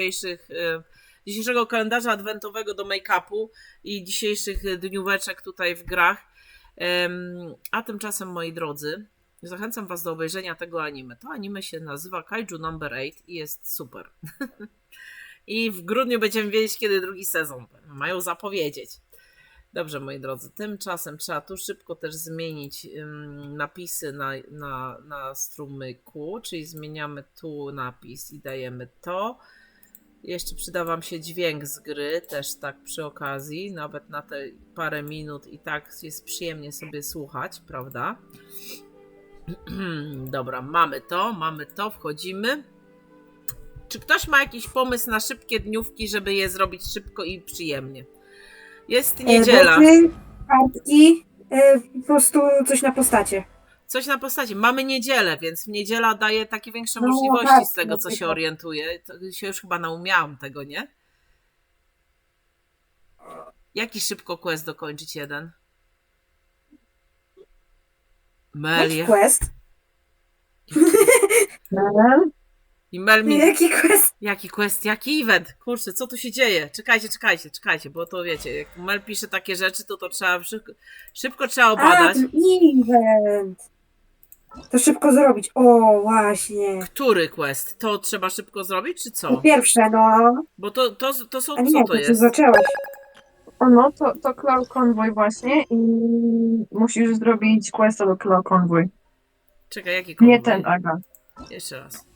dzisiejszych, e, dzisiejszego kalendarza adwentowego do make-upu i dzisiejszych dnióweczek tutaj w grach. A tymczasem, moi drodzy, zachęcam Was do obejrzenia tego anime. To anime się nazywa Kaiju Number 8 i jest super. I w grudniu będziemy wiedzieć, kiedy drugi sezon. Mają zapowiedzieć. Dobrze, moi drodzy, tymczasem trzeba tu szybko też zmienić napisy na, na, na strumyku, czyli zmieniamy tu napis i dajemy to. Jeszcze przyda Wam się dźwięk z gry, też tak przy okazji, nawet na te parę minut i tak jest przyjemnie sobie słuchać, prawda? Dobra, mamy to, mamy to, wchodzimy. Czy ktoś ma jakiś pomysł na szybkie dniówki, żeby je zrobić szybko i przyjemnie? Jest niedziela. Boty, kartki, e, po prostu coś na postacie. Coś na postaci. Mamy niedzielę, więc niedziela daje takie większe No, możliwości tak, z tego, co na się orientuję. To się już chyba naumiałam tego, nie? Jaki szybko quest dokończyć jeden? Mel, Jaki ja- quest? i Mel mi... Jaki quest? Jaki quest, jaki event? Kurczę, co tu się dzieje? Czekajcie, czekajcie, czekajcie, bo to wiecie, jak Mel pisze takie rzeczy, to to trzeba szybko, szybko trzeba A, obadać. ten event. To szybko zrobić. O, właśnie. Który quest? To trzeba szybko zrobić, czy co? pierwsze, no. Bo to, to, to są, A nie, co to jest? zaczęłaś. O no, to, to Cloud Convoy właśnie i musisz zrobić questa do Cloud Convoy. Czekaj, jaki Nie konwój? ten, Aga. Jeszcze raz.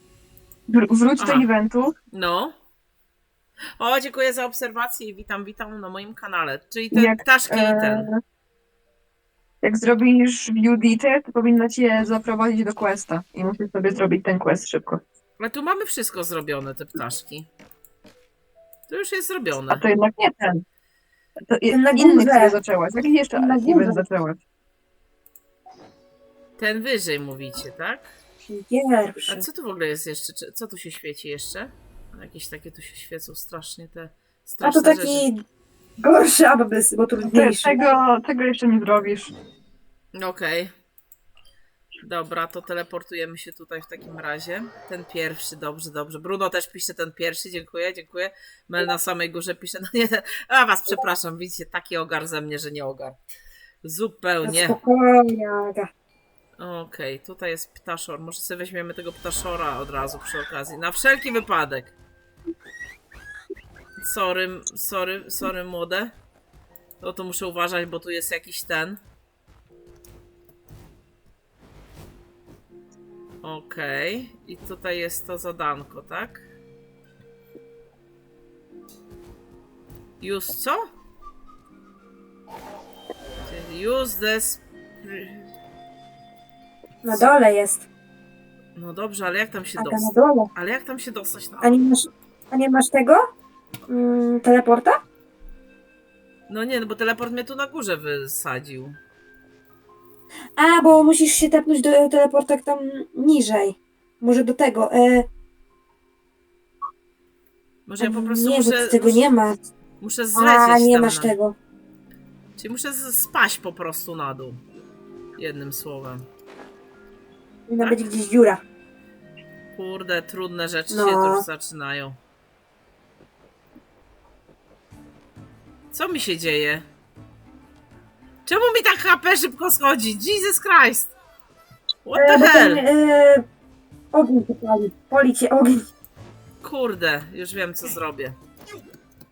Wr- Wróć do Aha. eventu, No. O, dziękuję za obserwację i witam, witam na moim kanale. Czyli te Jak, ptaszki i ten. e, jak zrobisz view detail, to powinno cię zaprowadzić do questa i musisz sobie zrobić ten quest szybko. Ale tu mamy wszystko zrobione, te ptaszki. To już jest A zrobione. to jednak nie ten. To Ten na inny, górze. który zaczęłaś. Jaki jeszcze Ten na event zaczęłaś? Ten wyżej mówicie, tak? A Pierwszy. co tu w ogóle jest jeszcze? Czy- Co tu się świeci jeszcze? Jakieś takie tu się świecą strasznie te A straszne to rzeczy. taki gorszy abyss, bo Te, trudniejszy. tego, tego jeszcze nie zrobisz. Okej. Dobra, to teleportujemy się tutaj w takim razie. Ten pierwszy, dobrze, dobrze. Bruno też pisze ten pierwszy, dziękuję, dziękuję. Mel na samej górze pisze, no nie, a was przepraszam, widzicie, taki ogar ze mnie, że nie ogar. Zupełnie. Spokojnie, Aga. Okej, tutaj jest ptaszor. Może sobie weźmiemy tego ptaszora od razu przy okazji. Na wszelki wypadek. Sorry, sorry, sorry młode. No to muszę uważać, bo tu jest jakiś ten. Okej. I tutaj jest to zadanko, tak? Use co? Use the... sp- Na dole jest. No dobrze, ale jak tam się Aga, na dostać? dole. Ale jak tam się dostać na... A nie masz, a nie masz tego? Mm, teleporta? No nie, no bo teleport mnie tu na górze wysadził. A, bo musisz się tepnąć do teleporta tam niżej. Może do tego. E, Może ja po prostu nie, bo muszę... tego muszę, nie ma. Muszę zlecieć A, nie tam masz na... tego. Czyli muszę z- spaść po prostu na dół. Jednym słowem. Powinna być gdzieś dziura. Kurde, trudne rzeczy No. się tu już zaczynają. Co mi się dzieje? Czemu mi tak HP szybko schodzi? Jesus Christ! What E, the bo hell? ten, e, ogień się pali. Cię ogień. Kurde, już wiem co zrobię.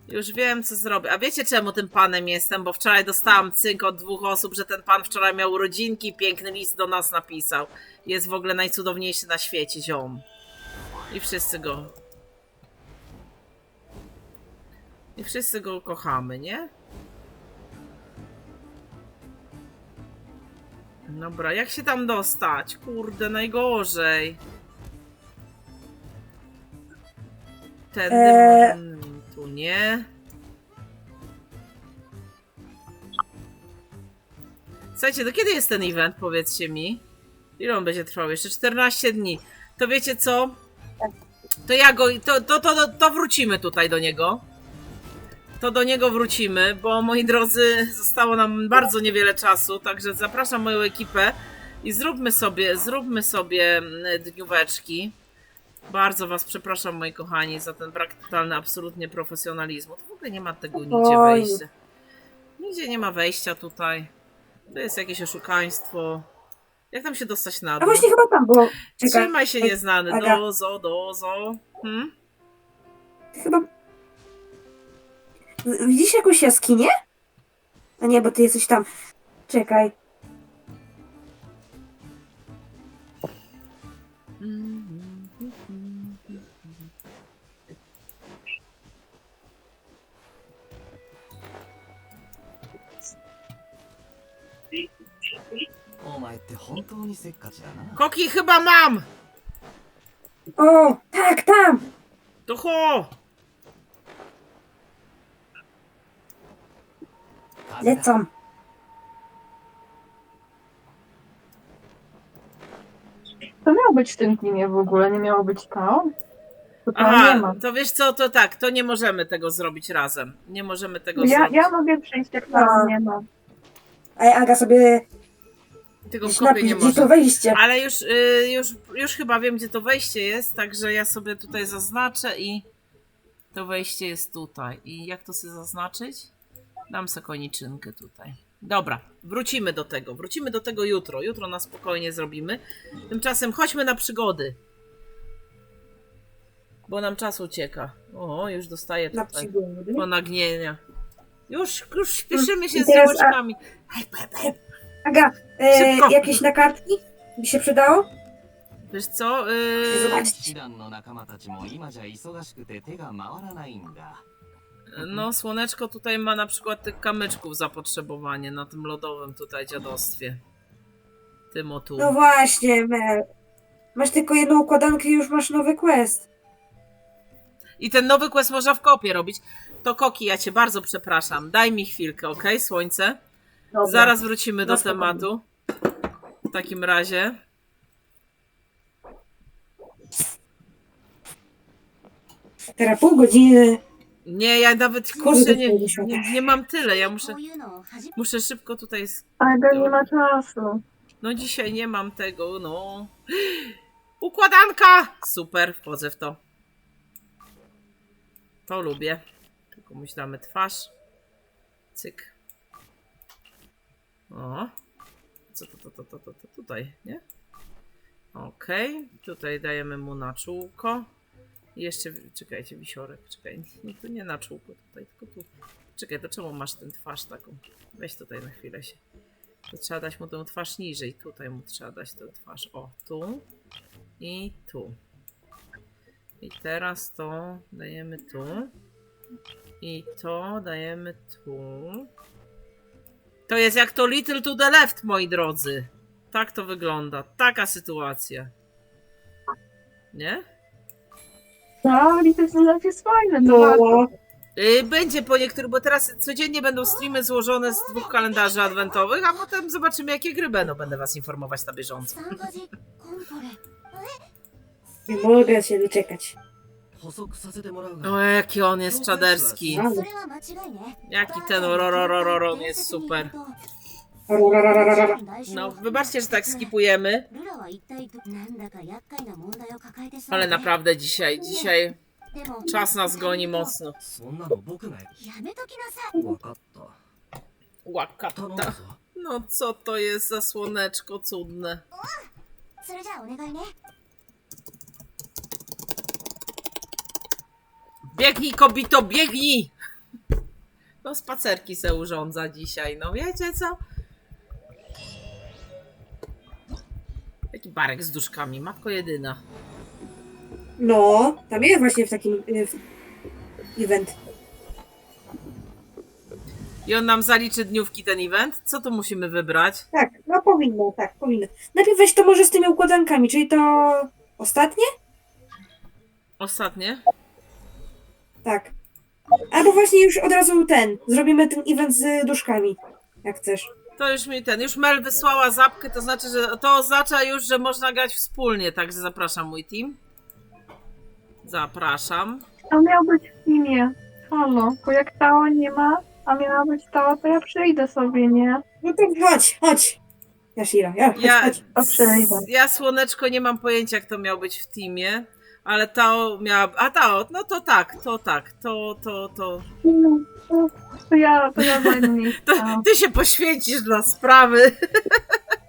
Już wiem co zrobię. A wiecie czemu tym panem jestem? Bo wczoraj dostałam cynk od dwóch osób, że ten pan wczoraj miał urodzinki i piękny list do nas napisał. Jest w ogóle najcudowniejszy na świecie, ziom. I wszyscy go... I wszyscy go kochamy, nie? Dobra, jak się tam dostać? Kurde, najgorzej. Tędy Eee. tu nie. Słuchajcie, do kiedy jest ten event? Powiedzcie mi. Ile on będzie trwał? Jeszcze 14 dni. To wiecie co? To ja go. To, to, to, to wrócimy tutaj do niego. To do niego wrócimy, bo moi drodzy, zostało nam bardzo niewiele czasu, także zapraszam moją ekipę i zróbmy sobie, zróbmy sobie mm, dnióweczki. Bardzo was przepraszam, moi kochani, za ten brak totalny absolutnie profesjonalizmu. To w ogóle nie ma tego nigdzie wejścia. Nigdzie nie ma wejścia tutaj. To jest jakieś oszukaństwo. Jak tam się dostać na A dół? właśnie chyba tam było. Czekaj, Trzymaj się nieznany. Dozo, dozo. Hmm? chyba... Widzisz jakąś jaskinię? A nie, bo ty jesteś tam. Czekaj. Koki chyba mam! O, tak, tam! To ho! Lecą. To miało być w tym teamie w ogóle, nie miało być to? To tam nie Aha, ma. to wiesz co, to tak, to nie możemy tego zrobić razem. Nie możemy tego Ja, zrobić. ja mogę przyjść, jak tam nie ma. Ej, Aga sobie Tylko w już kopie nie gdzie to może. wejście. Ale już, y, już, już chyba wiem, gdzie to wejście jest, także ja sobie tutaj zaznaczę i to wejście jest tutaj. I jak to sobie zaznaczyć? Dam sobie koniczynkę tutaj. Dobra, wrócimy do tego. Wrócimy do tego jutro. Jutro na spokojnie zrobimy. Tymczasem chodźmy na przygody. Bo nam czas ucieka. O, już dostaję Na tutaj przygody. ponagnienia. Już, już śpieszymy się I z teraz, a- działeczkami. Hej, hej, hej. Aga, e, Szybko. jakieś na kartki? By się przydało? Wiesz co? Yy, Zobacz. 騎士団の仲間たちも今じゃ忙しくて手が回らないんだ No, słoneczko tutaj ma na przykład tych kamyczków zapotrzebowanie na tym lodowym tutaj dziadostwie. Tym o tu. No właśnie, Mel. Masz tylko jedną układankę i już masz nowy quest. I ten nowy quest można w kopie robić. To Koki, ja cię bardzo przepraszam. Daj mi chwilkę, ok? Słońce. Dobra. Zaraz wrócimy do No spokojnie. tematu. W takim razie. Teraz pół godziny. Nie, ja nawet kurczę nie, nie, tak? nie mam tyle. Ja muszę, muszę szybko tutaj. Ale nie ma czasu. No dzisiaj nie mam tego, no. Układanka! Super, wchodzę w to. To lubię. Tylko Komuś twarz. Cyk. O. Co to, to, to, to, to, to tutaj, nie? Okej. Tutaj dajemy mu na czółko. Jeszcze, czekajcie, wisiorek, czekaj. Nie, tu nie na czółko, tutaj, tylko tu. Czekaj, to czemu masz tę twarz taką? Weź tutaj na chwilę się. To trzeba dać mu tę twarz niżej. Tutaj mu trzeba dać tę twarz. O, tu i tu. I teraz to dajemy tu. I to dajemy tu. To jest jak to Little to the Left, moi drodzy. Tak to wygląda. Taka sytuacja. Nie? Tak, i to jest- jest fajne, to No, warto. Yy, Będzie po niektórych, bo teraz codziennie będą streamy złożone z dwóch kalendarzy adwentowych, a potem zobaczymy, jakie gry będą. Będę was informować na bieżąco. 3時コンフォレ nie mogę się doczekać. 補足させてもらうが O, jaki on jest czaderski. あそれは間違いね Jaki ten rororororo jest super. No, wybaczcie, że tak skipujemy. Ale naprawdę dzisiaj, dzisiaj czas nas goni mocno. Łakata. No co to jest za słoneczko cudne. Biegnij, kobito, biegnij! No spacerki se urządza dzisiaj, no wiecie co? Taki barek z duszkami, matko jedyna. No, tam jest właśnie w takim y, w event. I on nam zaliczy dniówki ten event? Co tu musimy wybrać? Tak, no powinno, tak, powinno. Najpierw weź to może z tymi układankami, czyli to ostatnie? Ostatnie? Tak. Albo właśnie już od razu ten. Zrobimy ten event z duszkami. Jak chcesz. To już mi ten, już Mel wysłała zapkę, to znaczy, że to oznacza już, że można grać wspólnie, także zapraszam mój team. Zapraszam. To miał być w teamie. Halo, bo jak Tao nie ma, a miała być Tao, to ja przyjdę sobie, nie? No to chodź, chodź. Yashira, ja, chodź, Ja, chodź. A przejdę. ja słoneczko nie mam pojęcia, jak to miał być w teamie, Ale ta miała. A ta, no to tak, to tak, to, to, to. No, to, ja, to ja zajmę to ty się poświęcisz dla sprawy.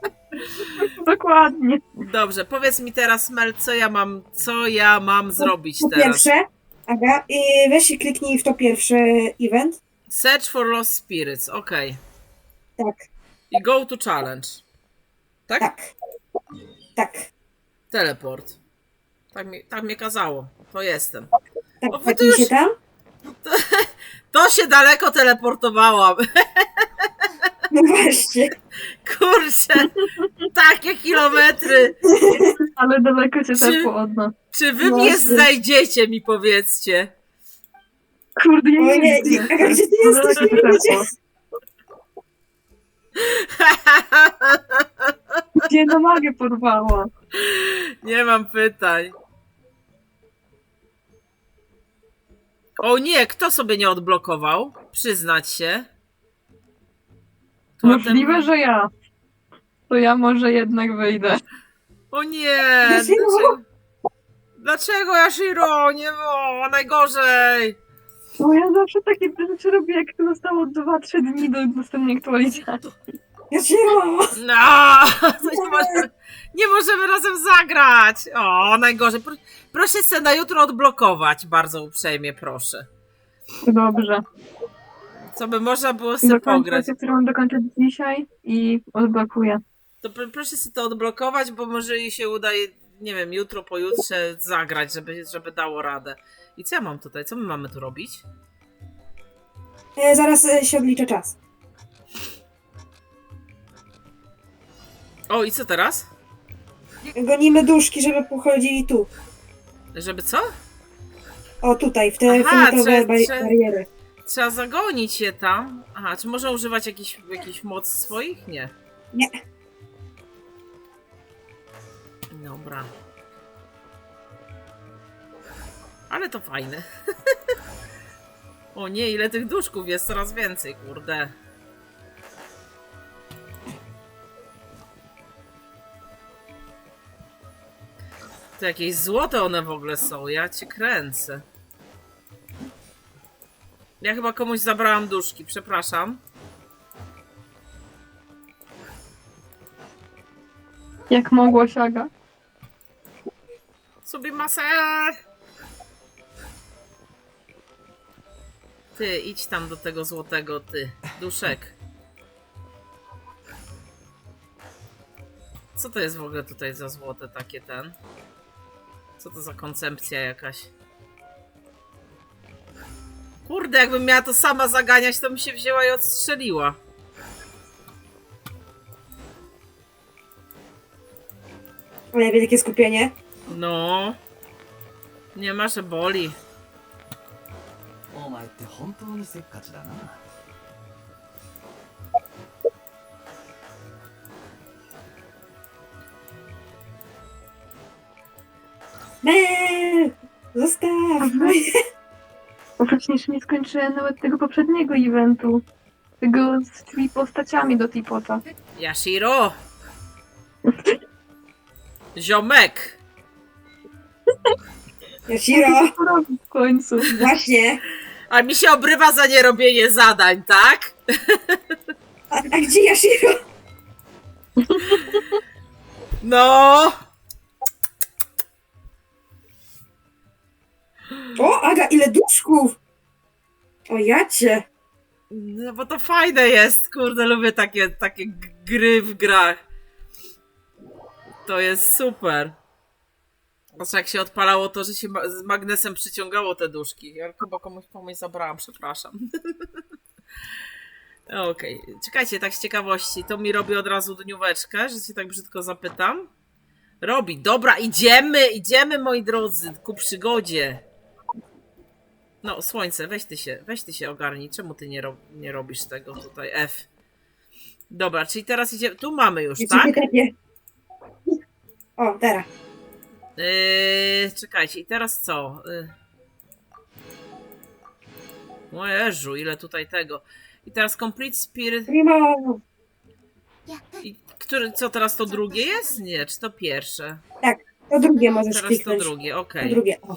Dokładnie. Dobrze, powiedz mi teraz, Mel, co ja mam, co ja mam zrobić To teraz? pierwsze, Aga, i weź i kliknij w to pierwszy event. Search for Lost Spirits, okej. Tak, I go to challenge. Tak? tak. Tak, Teleport. Tak mi, tak mnie kazało. To jestem. tak, O, tak już- się tam. To się daleko teleportowałam. No właśnie. Kurczę. Takie kilometry. Ale daleko się Czy- tepło od nas. Czy wy No mnie znajdziecie, mi powiedzcie. Kurde, ja nie nie, wiem. Aga, gdzie ty jesteś? Nie wiem, tepło. gdzie. Gdzie na magę porwała? Nie mam pytań. O nie, kto sobie nie odblokował? Przyznać się. Możliwe, że ja. To ja może jednak wyjdę. O nie! Dlaczego? Dlaczego? Dlaczego Yashiro? Nie było, najgorzej! Bo ja zawsze takie rzeczy robię, jak to zostało 2-3 dni do następnej aktualizacji. Ja cię No, to nie, możemy, nie możemy razem zagrać. O, najgorzej. Pro, proszę se na jutro odblokować, bardzo uprzejmie, proszę. Dobrze. Co by można było sobie Dokończę pograć. się, którą dokończę dzisiaj i odblokuję. To pr- proszę sobie to odblokować, bo może jej się uda, nie wiem, jutro, pojutrze zagrać, żeby, żeby dało radę. I co ja mam tutaj? Co my mamy tu robić? E, zaraz e, się odliczę czas. O, i co teraz? Gonimy duszki, żeby pochodzili tu. Żeby co? O, tutaj, w te Aha, fioletowe trzeba- bari- trzeba- bariery. Trzeba zagonić je tam. Aha, czy można używać jakichś jakiś moc swoich? Nie. Nie. Dobra. Ale to fajne. o nie, ile tych duszków jest, coraz więcej, kurde. To jakieś złote one w ogóle są, ja cię kręcę. Ja chyba komuś zabrałam duszki, przepraszam. Jak mogłaś, Aga? Sobie masę. Ty, idź tam do tego złotego, ty. Duszek. Co to jest w ogóle tutaj za złote takie ten? Co to za koncepcja jakaś? Kurde, jakbym miała to sama zaganiać, to mi się wzięła i odstrzeliła. Ale wielkie skupienie. No. Nie ma, że boli. お前って本当にせっかちだな Mel! Zostaw! Bo przecież nie skończyłem nawet tego poprzedniego eventu. Tego z tymi postaciami do Tipota. Yashiro! Ziomek! Yashiro! Co robić w końcu? Właśnie! A mi się obrywa za nierobienie zadań, tak? A, a gdzie Yashiro? No! O, Aga, ile duszków! O, jacie! No bo to fajne jest, kurde, lubię takie, takie gry w grach. To jest super. Znaczy jak się odpalało to, że się ma- z magnesem przyciągało te duszki. Ja chyba komuś komuś zabrałam, przepraszam. Okej, czekajcie, tak z ciekawości, to mi robi od razu dnióweczkę, że się tak brzydko zapytam. Robi, dobra, idziemy, idziemy moi drodzy, ku przygodzie. No, słońce, weź ty się, weź ty się ogarnij. Czemu ty nie, ro nie robisz tego tutaj? F. Dobra, czyli teraz idzie. Tu mamy już, tak? O, teraz. Yy, czekajcie, i teraz co? Yy. O ile tutaj tego. I teraz Complete Spirit. I który, co teraz to drugie jest? Nie, czy to pierwsze? Tak, to drugie możesz Teraz kliknąć. to drugie, okej. Okay. To drugie. O.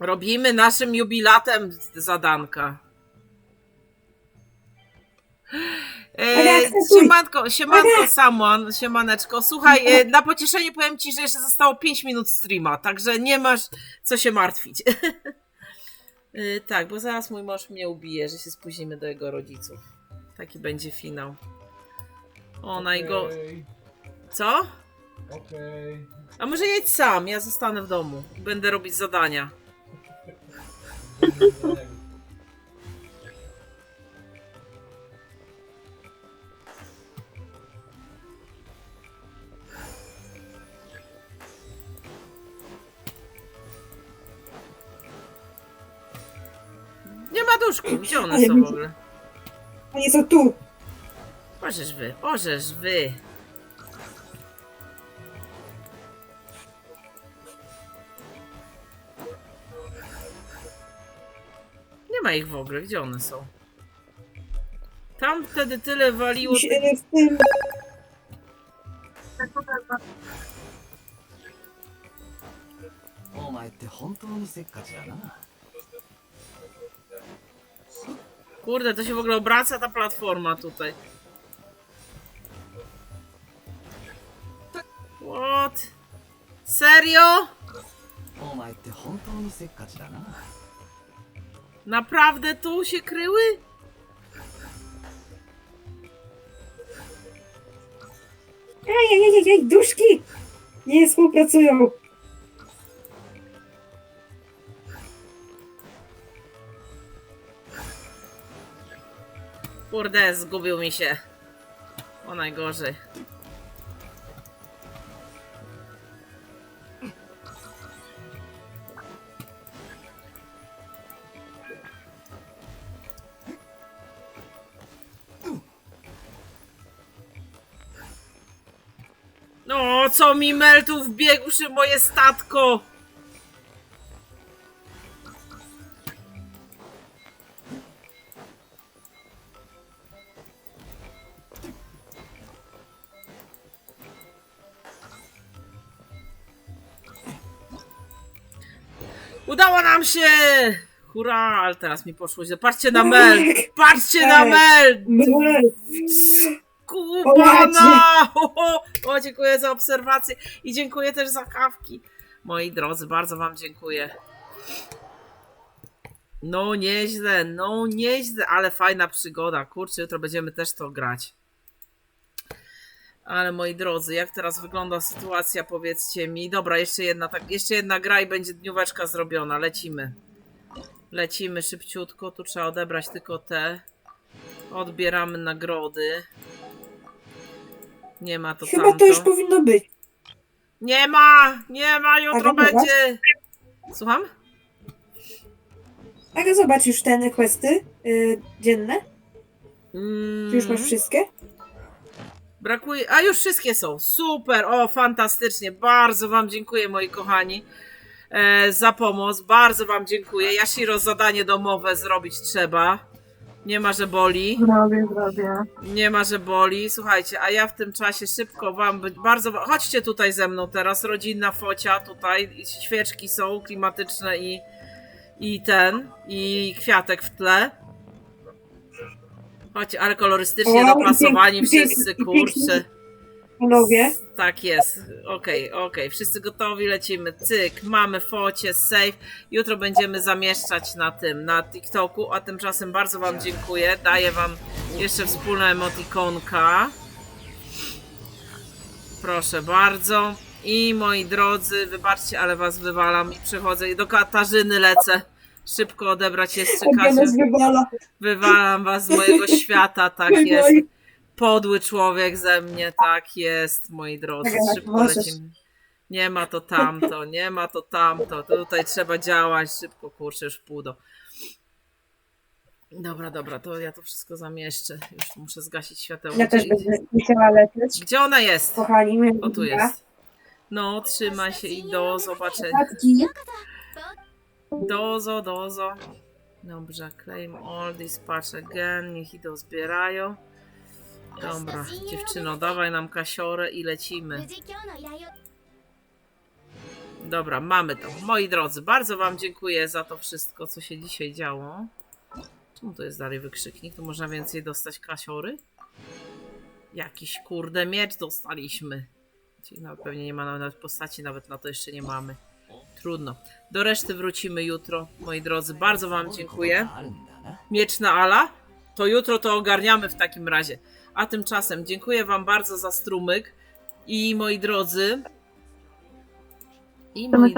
Robimy naszym jubilatem zadanka. E, siemanko, siemanko Samuan, siemaneczko. Słuchaj, e, na pocieszenie powiem ci, że jeszcze zostało 5 minut streama, także nie masz co się martwić. E, tak, bo zaraz mój mąż mnie ubije, że się spóźnimy do jego rodziców. Taki będzie finał. O, najgo... Okej, Co? Okej. A może jedź sam, ja zostanę w domu. Będę robić zadania. Nie ma duszków, gdzie one są w ogóle? Oni są tu. Ożeż wy, ożeż wy. ma ich w ogóle, gdzie one są? Tam wtedy tyle waliło. Musi- e, W tym... お前って本当にせっかちだな Kurde, to się w ogóle obraca ta platforma tutaj. What? Serio? お前って本当にせっかちだな Naprawdę tu się kryły? Ej, ej, ej, ej, duszki! Nie współpracują. Kurde, zgubił mi się. O najgorzej. Co mi Mel tu wbiegł przy moje statko? Udało nam się! Hurra, ale teraz mi poszło źle. Patrzcie na Mel! Patrzcie na. Mel! Mel. Kubana! O, dziękuję za obserwację i dziękuję też za kawki. Moi drodzy, bardzo wam dziękuję. No nieźle, no nieźle, ale fajna przygoda. Kurczę, jutro będziemy też to grać. Ale moi drodzy, jak teraz wygląda sytuacja, powiedzcie mi. Dobra, jeszcze jedna, tak, jeszcze jedna gra i będzie dnióweczka zrobiona. Lecimy. Lecimy szybciutko. Tu trzeba odebrać tylko te. Odbieramy nagrody. Nie ma to Chyba tamto. to już powinno być. Nie ma! Nie ma! Jutro dobra. będzie! Słucham? Aga, zobacz już te questy y, dzienne. Mm, Czy już masz wszystkie? Brakuje. A już wszystkie są. Super! O, fantastycznie. Bardzo Wam dziękuję, moi kochani, e, za pomoc. Bardzo Wam dziękuję. Yashiro, zadanie domowe zrobić trzeba. Nie ma, że boli. Zrobię, zrobię. Nie ma, że boli. Słuchajcie, a ja w tym czasie szybko wam bardzo. Chodźcie tutaj ze mną teraz. Rodzinna focia tutaj. Świeczki są klimatyczne i, i ten. I kwiatek w tle. Chodźcie, ale kolorystycznie O, dopasowani i pięknie, wszyscy, i pięknie. kurczę. Panowie. Tak jest. Okej, okej. Wszyscy gotowi, lecimy. Cyk, mamy focie, save. Jutro będziemy zamieszczać na tym, na TikToku, a tymczasem bardzo Wam dziękuję. Daję Wam jeszcze wspólne emotikonka. Proszę bardzo. I moi drodzy, wybaczcie, ale Was wywalam i przechodzę i do Katarzyny lecę. Szybko odebrać jeszcze wywala. Wywalam Was z mojego świata, tak jest. Podły człowiek ze mnie, tak jest, moi drodzy. Tak, Szybko możesz. lecimy. Nie ma to tamto, nie ma to tamto. Tutaj trzeba działać szybko, kurczę, już pół do. Dobra, dobra, to ja to wszystko zamieszczę. Już muszę zgasić światełko. Ja też Gdzie, będę musiała lecieć. gdzie ona jest? Kochani, my O, tu jest. No, trzymaj się i do zobaczenia. Dozo, dozo. Dobrze, claim all this patch again. Niech i dozbierają. Dobra, dziewczyno, dawaj nam kasiorę i lecimy. Dobra, mamy to. Moi drodzy, bardzo wam dziękuję za to wszystko, co się dzisiaj działo. Czemu to jest dalej wykrzyknik? Tu można więcej dostać kasiory? Jakiś kurde miecz dostaliśmy. Czyli pewnie nie ma nawet postaci, nawet na to jeszcze nie mamy. Trudno. Do reszty wrócimy jutro, moi drodzy. Bardzo wam dziękuję. Miecz na Ala? To jutro to ogarniamy w takim razie. A tymczasem dziękuję Wam bardzo za strumyk. I moi drodzy. I moi